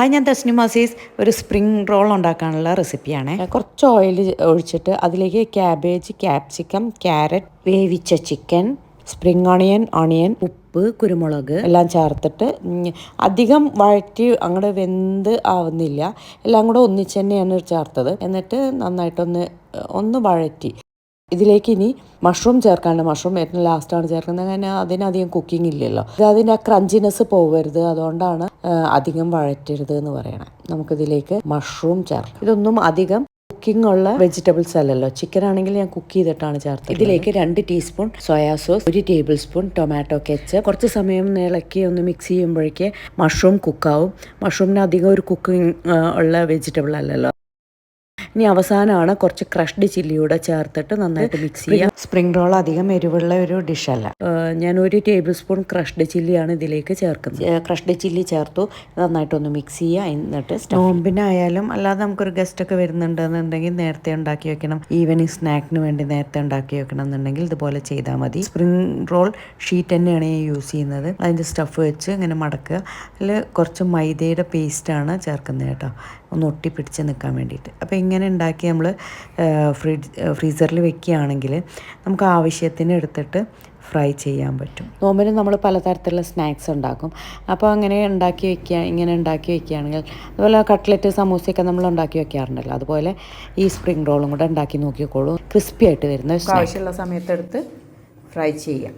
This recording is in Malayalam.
ഹായ് ഞാൻ തസ്നി മാസീസ് ഒരു സ്പ്രിംഗ് റോൾ ഉണ്ടാക്കാനുള്ള റെസിപ്പിയാണ്. കുറച്ച് ഓയിൽ ഒഴിച്ചിട്ട് അതിലേക്ക് ക്യാബേജ് ക്യാപ്സിക്കം ക്യാരറ്റ് വേവിച്ച ചിക്കൻ സ്പ്രിംഗ് ഓണിയൻ ഓണിയൻ ഉപ്പ് കുരുമുളക് എല്ലാം ചേർത്തിട്ട് അധികം വഴറ്റി അങ്ങോട്ട് വെന്ത് ആവുന്നില്ല. എല്ലാം കൂടെ ഒന്നിച്ച് തന്നെയാണ് ചേർത്തത്. എന്നിട്ട് നന്നായിട്ടൊന്ന് ഒന്ന് വഴറ്റി. ഇതിലേക്ക് ഇനി മഷ്റൂം ചേർക്കാണ്ട് മഷ്റൂം ഏറ്റവും ലാസ്റ്റാണ് ചേർക്കുന്നത്. അങ്ങനെ അതിനധികം കുക്കിംഗ് ഇല്ലല്ലോ. ഇത് അതിന്റെ ആ ക്രഞ്ചിനെസ് പോകരുത് അതുകൊണ്ടാണ് അധികം വഴറ്റരുത് എന്ന് പറയണത് നമുക്കിതിലേക്ക് മഷ്റൂം ചേർക്കാം. ഇതൊന്നും അധികം കുക്കിംഗ് ഉള്ള വെജിറ്റബിൾസ് അല്ലല്ലോ. ചിക്കൻ ആണെങ്കിൽ ഞാൻ കുക്ക് ചെയ്തിട്ടാണ് ചേർത്തത് ഇതിലേക്ക് രണ്ട് ടീസ്പൂൺ സോയാ സോസ് ഒരു ടേബിൾ സ്പൂൺ ടൊമാറ്റോ കെച്ച് കുറച്ച് സമയം ഇളക്കി ഒന്ന് മിക്സ് ചെയ്യുമ്പോഴേക്ക് മഷ്റൂം കുക്കാവും മഷ്റൂമിന് അധികം ഒരു കുക്കിംഗ് ഉള്ള വെജിറ്റബിൾ അല്ലല്ലോ. ഇനി അവസാനമാണ് കുറച്ച് ക്രഷ്ഡ് ചില്ലിയൂടെ ചേർത്തിട്ട് നന്നായിട്ട് മിക്സ് ചെയ്യാം. സ്പ്രിംഗ് റോൾ അധികം എരിവുള്ള ഒരു ഡിഷല്ല ഞാൻ ഒരു ടേബിൾ സ്പൂൺ ക്രഷ്ഡ് ചില്ലിയാണ് ഇതിലേക്ക് ചേർക്കുന്നത്. ക്രഷ്ഡ് ചില്ലി ചേർത്തു. നന്നായിട്ടൊന്ന് മിക്സ് ചെയ്യുക. എന്നിട്ട് നോമ്പിനായാലും അല്ലാതെ നമുക്കൊരു ഗസ്റ്റ് ഒക്കെ വരുന്നുണ്ടെന്നുണ്ടെങ്കിൽ നേരത്തെ ഉണ്ടാക്കി വെക്കണം. ഈവനിങ് സ്നാക്കിന് വേണ്ടി നേരത്തെ ഉണ്ടാക്കി വെക്കണം എന്നുണ്ടെങ്കിൽ ഇതുപോലെ ചെയ്താൽ മതി. സ്പ്രിംഗ് റോൾ ഷീറ്റ് തന്നെയാണ് ഞാൻ യൂസ് ചെയ്യുന്നത്. അതിന്റെ സ്റ്റഫ് വെച്ച് ഇങ്ങനെ മടക്കുക. അതിൽ കുറച്ച് മൈദയുടെ പേസ്റ്റാണ് ചേർക്കുന്നത് കേട്ടോ. ഒന്ന് ഒട്ടിപ്പിടിച്ച് നിൽക്കാൻ വേണ്ടിയിട്ട്. അപ്പോൾ ഇങ്ങനെ ഉണ്ടാക്കി നമ്മൾ ഫ്രിഡ്ജ് ഫ്രീസറിൽ വെക്കുകയാണെങ്കിൽ നമുക്ക് ആവശ്യത്തിന് എടുത്തിട്ട് ഫ്രൈ ചെയ്യാൻ പറ്റും. നോമ്പിന് നമ്മൾ പലതരത്തിലുള്ള സ്നാക്സ് ഉണ്ടാക്കും. അപ്പോൾ അങ്ങനെ ഉണ്ടാക്കി വെക്കുക ഇങ്ങനെ ഉണ്ടാക്കി വെക്കുകയാണെങ്കിൽ അതുപോലെ കട്ട്ലറ്റ് സമൂസയൊക്കെ നമ്മൾ ഉണ്ടാക്കി വെക്കാറുണ്ടല്ലോ. അതുപോലെ ഈ സ്പ്രിംഗ് റോളും കൂടെ ഉണ്ടാക്കി നോക്കിക്കോളൂ. ക്രിസ്പി ആയിട്ട് വരുന്ന ആവശ്യമുള്ള സമയത്തെടുത്ത് ഫ്രൈ ചെയ്യാം.